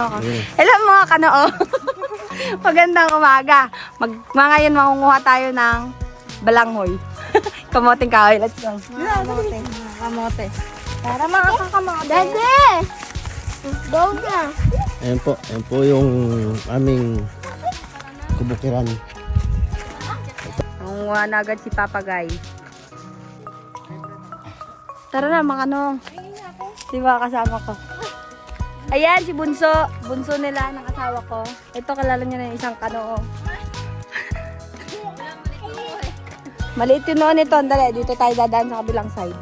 Hello mga kanoo. Magandang umaga. Mag mga ngayon mangunguha tayo ng balanghoy. Kamoting kahoy. Let's go. Kamote. Kamote. Tara mga kakamote. Dede! Go na. Ayan po, ayan po yung aming kubukiran. Mangunguha na agad si Papagay. Tara na mga kanong. Di ba kasama ko? Ayan, si Bunso. Bunso nila ng asawa ko. Ito, kalala niya na yung isang kanoo. Maliit yung noon ito. Dali, dito tayo dadaan sa kabilang side.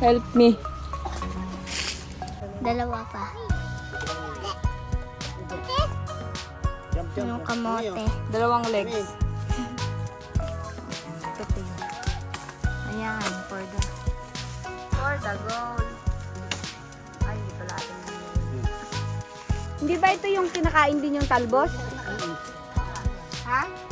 Help me. Dalawa pa. Yung kamote. Dalawang legs. Ayan, for the... For the goal. Ay, hindi pala atin. Hindi ba ito yung kinakain din yung talbos? Ha?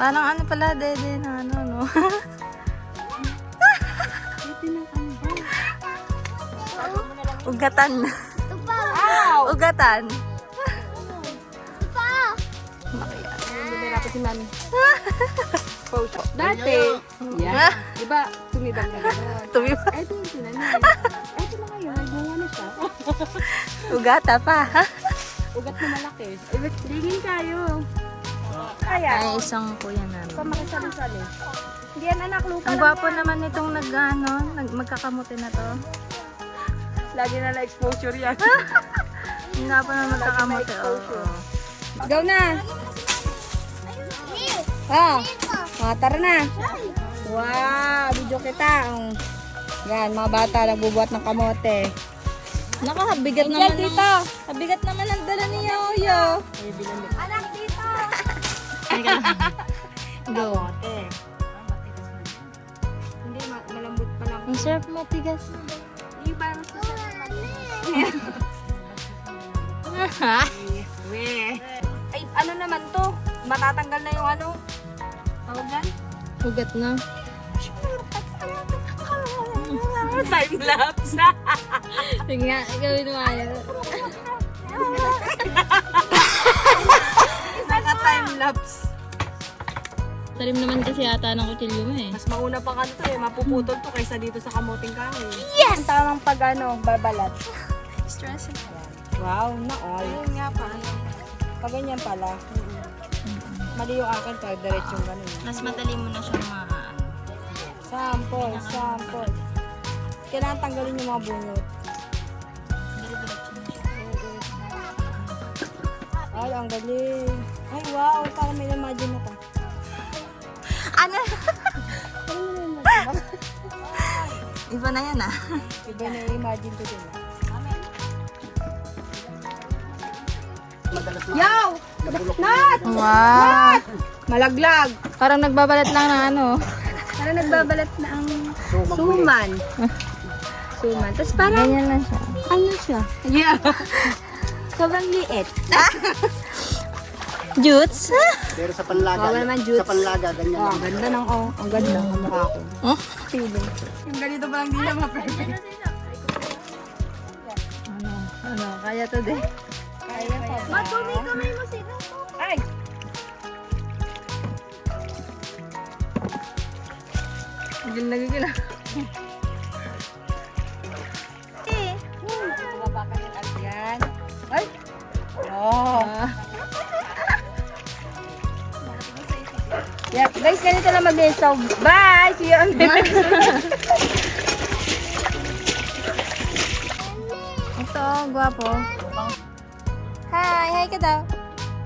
Parang ano pala, dede na ano, no? Ugatan. Ow! Ugatan. Hindi na si Mami. Pose. Dati, yan. Di ba, tumibag na gano'n? Tumi Ay. Ay, ito na ngayon, nagmunga na siya. Ugata pa. Ugat na malaki. Ba't tingin kayo? Kaya, Ay, isang kuya namin. pa makisali-sali. Hindi yan anak, lupa Ang gwapo naman itong nag, ano, nag, magkakamuti na to. Lagi na na exposure yan. Ang gwapo naman magkakamuti. Oo. Go na! Ah, mga tara na. Wow, video kita. Ang- Yan, mga bata nagbubuhat ng kamote. Naka, bigat Yan naman dito. Ang bigat naman ang dala ni Yoyo. Anak dito. Go. Kamote. Hindi, ma- malambot pa lang. Ang sarap matigas. Hindi parang sa We. Ay, ano naman to? Matatanggal na yung ano? Tawag yan? Ugat na. Time lapse. Sige nga, gawin mo ayaw. Naka time lapse. Tarim naman kasi yata ng kutsilyo mo eh. Mas mauna pa ka to eh, mapuputol to kaysa dito sa kamuting kahoy. Yes! Ang tamang pag ano, babalat. Stressing. Wow, na all. Ayun nga pa. Pag ganyan pala. Mali yung akin pag diretsong ganun. Mas madali mo na siyang ma... Sample, sample. Kailangan tanggalin yung mga siya. Ay, ang galing. Ay, wow. Parang may imagine na to. Ano? Iba na yan ah. Iba na imagine ko din. Yo! Nat! Wow! Malaglag. Parang nagbabalat lang ng ano. Parang nagbabalat na ang suman. Suman. Tapos parang, Ganyan lang siya. ano siya? Yeah. Sobrang liit. Jutes? Pero sa panlaga, Bawal naman juice. sa panlaga, ganyan. Oh, ang ganda ng, oh, ang ganda ng mukha ko. Oh? Feeling. Yung ganito pa lang di na ma-perfect. Ano? Ano? Kaya to de. Kaya pa ba? Matumi kamay mo sila. Ay! Gil na gil na. Guys, ganito lang mag-install. Bye! See you on the next Ito, gwapo. Hi! Hi ka daw.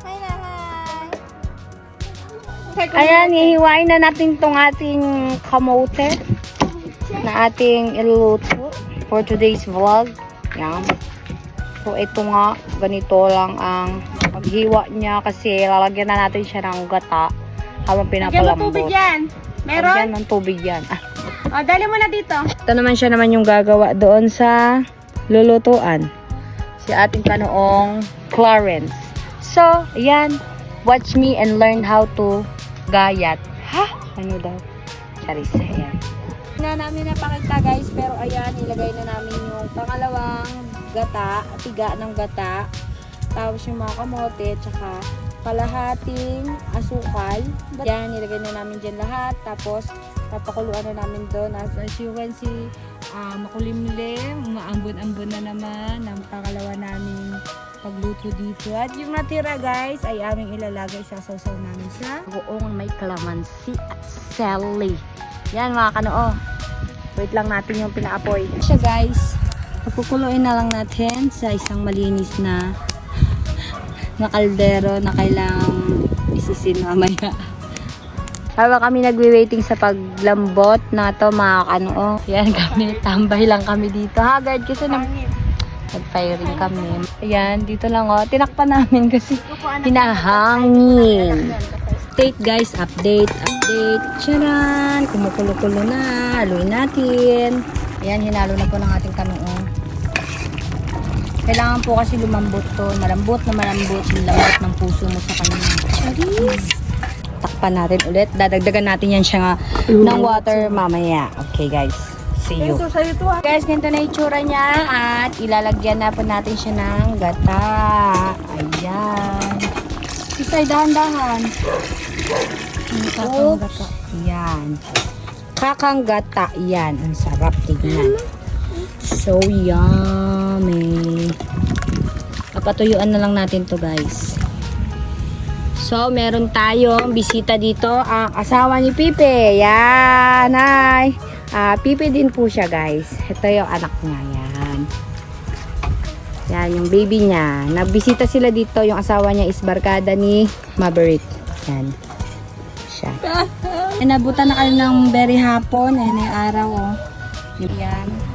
Hi na, hi! Ayan, hihiwain na natin tong ating kamote na ating iluluto for today's vlog. Yan. So, ito nga, ganito lang ang paghiwa niya kasi lalagyan na natin siya ng gata habang pinapalambot. yan. Lagyan ng tubig yan. Ah, O, dali mo na dito. ito naman siya naman yung gagawa doon sa lulutuan. Si ating kanoong Clarence. So, ayan. Watch me and learn how to gayat. Ha? Ano daw? Charis. Ayan. Na namin napakita guys, pero ayan, ilagay na namin yung pangalawang gata, tiga ng gata. Tapos yung mga kamote, tsaka kalahating asukal. Yan, nilagay na namin dyan lahat. Tapos, papakuluan na namin doon. As, as you can see, ah, makulimlim, umaambon-ambon na naman ang pangalawa namin pagluto dito. At yung natira guys, ay aming ilalagay sa sausaw namin sa buong may kalamansi at sally. Yan mga kanoo. Wait lang natin yung pinaapoy. Siya guys, pagkukuluin na lang natin sa isang malinis na na kaldero na kailangang isisin mamaya. Habang kami nagwi-waiting sa paglambot na to mga kanoo. Yan kami, tambay lang kami dito. Ha guard kasi nag nag-firing kami. Ayan, dito lang oh. Tinakpan namin kasi hinahangin. Update guys, update, update. Tcharan! Kumukulo-kulo na. Haluin natin. Ayan, hinalo na po ng ating kanoo. Kailangan po kasi lumambot to. Malambot na malambot. Yung lambot ng puso mo sa kanya. Charis! Takpan natin ulit. Dadagdagan natin yan siya nga ng water mamaya. Okay guys. See you. Ito, sa'yo to ah. Guys, ganito na itsura niya at ilalagyan na po natin siya ng gata. Ayan. Isay, dahan-dahan. Gata. Ayan. Kakang gata. Yan. Ang sarap tignan. So yummy. Papatuyuan na lang natin to guys. So, meron tayong bisita dito, ang asawa ni Pipe. Yan, hi. Ah, Pipe din po siya, guys. Ito yung anak niya, yan. Yan, yung baby niya. Nagbisita sila dito, yung asawa niya is barkada ni Maverick. Yan. Siya. Inabutan na kayo ng very hapon. Ayan araw, oh. Yan.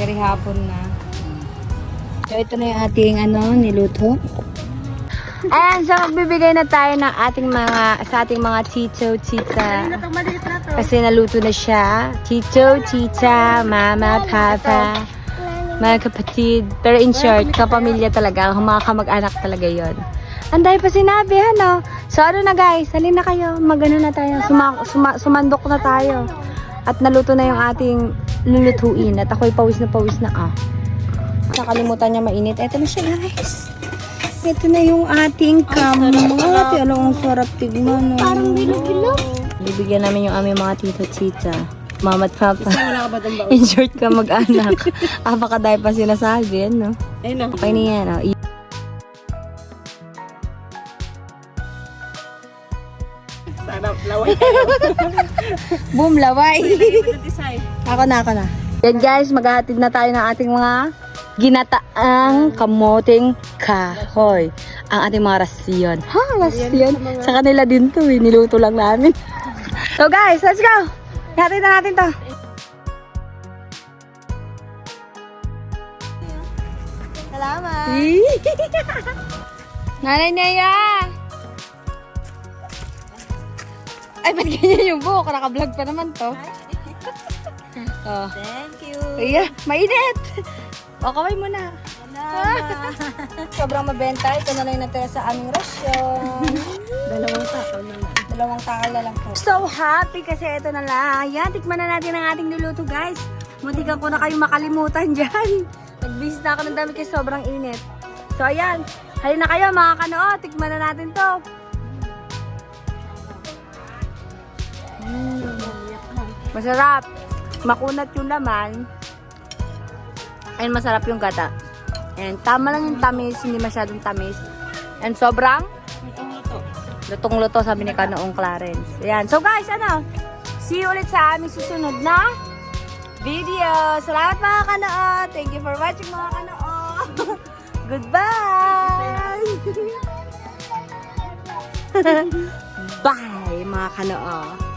Very hapon na. So, ito na yung ating, ano, niluto. Ayan, so magbibigay na tayo ng ating mga, sa ating mga tito, tita. Kasi naluto na siya. Tito, tita, mama, papa, mga kapatid. Pero in short, kapamilya talaga. Mga kamag-anak talaga yon. Anday pa sinabi, ano? So ano na guys, halin na kayo. Magano na tayo. Suma, suma, sumandok na tayo. At naluto na yung ating lulutuin. At ako'y pawis na pawis na ah. Nakalimutan niya mainit. Eto na siya guys. Ito na yung ating kamote. Alam, ang sarap tignan. Parang bilog-bilog. Bibigyan namin yung aming mga tito-tita. Mama at papa. In short ka mag-anak. Apakadaya pa sinasabi, ano? Ayun na. Okay na yan, oh. Boom, laway! Ako na, ako na. Yan guys, maghahatid na tayo ng ating mga ginataang kamoting kahoy. Ang ating mga rasyon. Ha, rasyon? Sa kanila din to, eh. Niluto lang namin. so guys, let's go! Ihatid na natin to. Salamat. Nanay Nea! Ay, ba't ganyan yung buhok? Naka-vlog pa naman to. oh. Thank you. Iya, mainit! O, kaway mo na. Sobrang mabenta. Ito na lang yung natira sa aming rasyon. Dalawang takaw na lang. Dalawang takal na lang po. So happy kasi ito na lang. Yan, tikman na natin ang ating niluto guys. Muntikan ko na kayo makalimutan dyan. Nag-visit na ako ng dami kasi sobrang init. So ayan, halina kayo mga kanoo. Tikman na natin to. Mm. Masarap. Makunat yung laman. And masarap yung gata. And tama lang yung tamis, hindi masyadong tamis. And sobrang lutong-luto sabi ni Kanoong Clarence. Ayan. So guys, ano? See you ulit sa aming susunod na video. Salamat mga Kanoo. Thank you for watching mga Kanoo. Goodbye! Bye mga Kanoo.